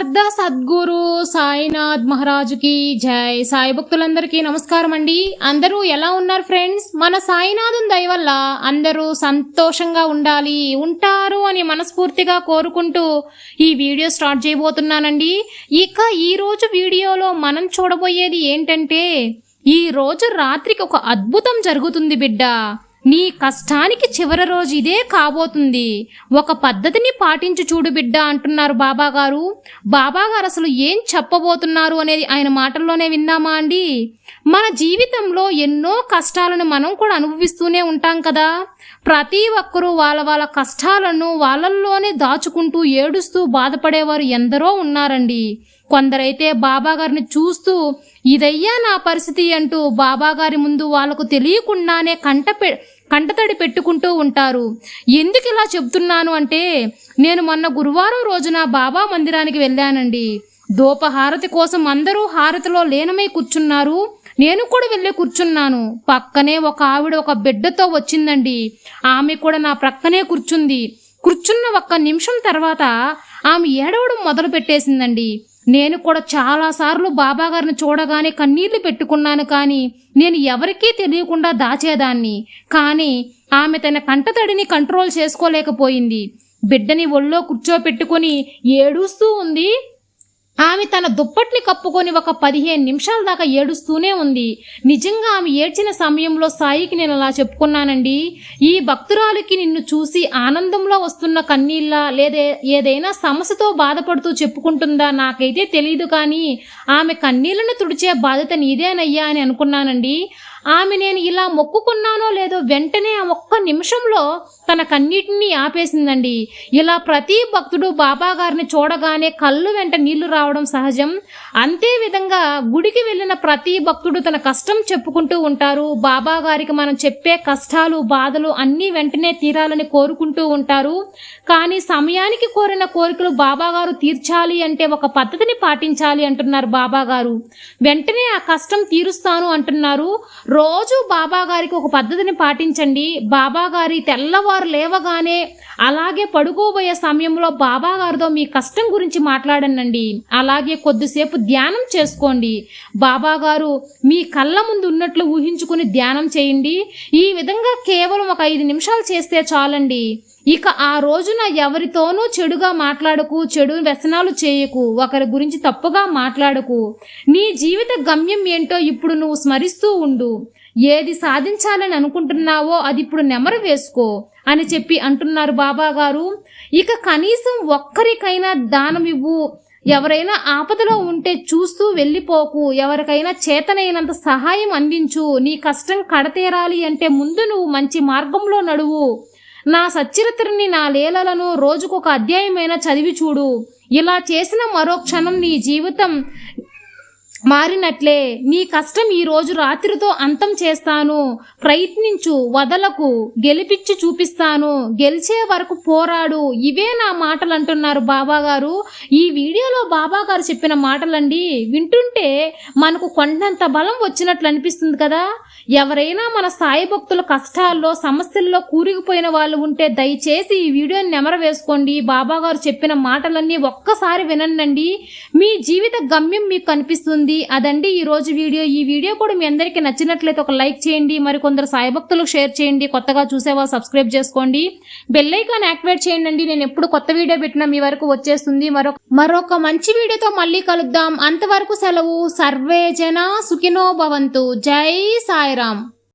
సమర్థ సద్గురు సాయినాథ్ మహారాజుకి జై. సాయి భక్తులందరికీ నమస్కారం అండి. అందరూ ఎలా ఉన్నారు ఫ్రెండ్స్? మన సాయినాథం దయ వల్ల అందరూ సంతోషంగా ఉండాలి ఉంటారు అని మనస్ఫూర్తిగా కోరుకుంటూ ఈ వీడియో స్టార్ట్ చేయబోతున్నానండి. ఇక ఈరోజు వీడియోలో మనం చూడబోయేది ఏంటంటే ఈ రోజు రాత్రికి ఒక అద్భుతం జరుగుతుంది బిడ్డ. నీ కష్టానికి చివరి రోజు ఇదే కాబోతుంది. ఒక పద్ధతిని పాటించు చూడు బిడ్డ అంటున్నారు బాబాగారు. బాబాగారు అసలు ఏం చెప్పబోతున్నారు అనేది ఆయన మాటల్లోనే విందామా అండి? మన జీవితంలో ఎన్నో కష్టాలను మనం కూడా అనుభవిస్తూనే ఉంటాం కదా. ప్రతి ఒక్కరూ వాళ్ళ వాళ్ళ కష్టాలను వాళ్ళల్లోనే దాచుకుంటూ ఏడుస్తూ బాధపడేవారు ఎందరో ఉన్నారండి. కొందరైతే బాబాగారిని చూస్తూ ఇదయ్యా నా పరిస్థితి అంటూ బాబాగారి ముందు వాళ్ళకు తెలియకుండానే కంట పె కంటతడి పెట్టుకుంటూ ఉంటారు. ఎందుకు ఇలా చెప్తున్నాను అంటే నేను మొన్న గురువారం రోజున బాబా మందిరానికి వెళ్ళానండి. దూపహారతి కోసం అందరూ హారతిలో లీనమై కూర్చున్నారు. నేను కూడా వెళ్ళి కూర్చున్నాను. పక్కనే ఒక ఆవిడ ఒక బిడ్డతో వచ్చిందండి. ఆమె కూడా నా ప్రక్కనే కూర్చుంది. కూర్చున్న ఒక్క నిమిషం తర్వాత ఆమె ఏడవడం మొదలు పెట్టేసిందండి నేను కూడా చాలాసార్లు బాబా గారిని చూడగానే కన్నీళ్ళు పెట్టుకున్నాను కానీ నేను ఎవరికీ తెలియకుండా దాచేదాన్ని. కానీ ఆమె తన కంటతడిని కంట్రోల్ చేసుకోలేకపోయింది. బిడ్డని ఒళ్ళో కూర్చోపెట్టుకొని ఏడుస్తూ ఉంది. ఆమె తన దుప్పట్ని కప్పుకొని ఒక పదిహేను నిమిషాల దాకా ఏడుస్తూనే ఉంది. నిజంగా ఆమె ఏడ్చిన సమయంలో సాయికి నేను అలా చెప్పుకున్నానండి. ఈ భక్తురాలికి నిన్ను చూసి ఆనందంలో వస్తున్న కన్నీళ్ళ లేదా ఏదైనా సమస్యతో బాధపడుతూ చెప్పుకుంటుందా నాకైతే తెలియదు కానీ ఆమె కన్నీళ్ళను తుడిచే బాధ్యత నీదేనయ్యా అని అనుకున్నానండి. ఆమె నేను ఇలా మొక్కుకున్నానో లేదో వెంటనే ఆ ఒక్క నిమిషంలో తన కన్నీటిని ఆపేసిందండి. ఇలా ప్రతి భక్తుడు బాబా గారిని చూడగానే కళ్ళు వెంట నీళ్ళు రావడం సహజం. అంతే విధంగా గుడికి వెళ్ళిన ప్రతి భక్తుడు తన కష్టం చెప్పుకుంటూ ఉంటారు. బాబా గారికి మనం చెప్పే కష్టాలు బాధలు అన్నీ వెంటనే తీరాలని కోరుకుంటూ ఉంటారు. కానీ సమయానికి కోరిన కోరికలు బాబాగారు తీర్చాలి అంటే ఒక పద్ధతిని పాటించాలి అంటున్నారు బాబాగారు వెంటనే ఆ కష్టం తీరుస్తాను అంటున్నారు. రోజు బాబా గారికి ఒక పద్ధతిని పాటించండి. బాబా గారి తెల్లవారు లేవగానే అలాగే పడుకోబోయే సమయంలో బాబా గారితో మీ కష్టం గురించి మాట్లాడనండి. అలాగే కొద్దిసేపు ధ్యానం చేసుకోండి. బాబా గారు మీ కళ్ళ ముందు ఉన్నట్లు ఊహించుకుని ధ్యానం చేయండి. ఈ విధంగా కేవలం ఒక ఐదు నిమిషాలు చేస్తే చాలండి. ఇక ఆ రోజున ఎవరితోనూ చెడుగా మాట్లాడకు చెడు వ్యసనాలు చేయకు ఒకరి గురించి తప్పుగా మాట్లాడకు. నీ జీవిత గమ్యం ఏంటో ఇప్పుడు నువ్వు స్మరిస్తూ ఉండు. ఏది సాధించాలని అనుకుంటున్నావో అది ఇప్పుడు నెమరు వేసుకో అని చెప్పి అంటున్నారు బాబా గారు ఇక కనీసం ఒక్కరికైనా దానం ఇవ్వు. ఎవరైనా ఆపదలో ఉంటే చూస్తూ వెళ్ళిపోకు. ఎవరికైనా చేతనైనంత సహాయం అందించు. నీ కష్టం కడతేరాలి అంటే ముందు నువ్వు మంచి మార్గంలో నడువు. నా సచ్చరిత్రని నా లీలలను రోజుకొక అధ్యాయమైన చదివి చూడు. ఇలా చేసిన మరో క్షణం నీ జీవితం మారినట్లే నీ కష్టం ఈ రోజు రాత్రితో అంతం చేస్తాను. ప్రయత్నించు వదలకు గెలిపిచ్చి చూపిస్తాను. గెలిచే వరకు పోరాడు. ఇవే నా మాటలు అంటున్నారు బాబాగారు. ఈ వీడియోలో బాబాగారు చెప్పిన మాటలండి వింటుంటే మనకు కొండంత బలం వచ్చినట్లు అనిపిస్తుంది కదా. ఎవరైనా మన సాయి భక్తుల కష్టాల్లో సమస్యల్లో కూరిగిపోయిన వాళ్ళు ఉంటే దయచేసి ఈ వీడియోని నెమర వేసుకోండి. బాబాగారు చెప్పిన మాటలన్నీ ఒక్కసారి వినండి మీ జీవిత గమ్యం మీకు కనిపిస్తుంది అదండి ఈ రోజు వీడియో. ఈ వీడియో కూడా మీ అందరికీ నచ్చినట్లయితే ఒక లైక్ చేయండి. మరి కొందరు సాయి షేర్ చేయండి. కొత్తగా చూసేవాళ్ళు సబ్స్క్రైబ్ చేసుకోండి. బెల్ ఐకాన్ యాక్టివేట్ చేయండి నేను ఎప్పుడు కొత్త వీడియో పెట్టినా మీ వరకు వచ్చేస్తుంది. మరొక మరొక మంచి వీడియోతో మళ్ళీ కలుద్దాం. అంతవరకు సెలవు. సర్వే జన సుఖినో భవంతు. జై సాయిరామ్.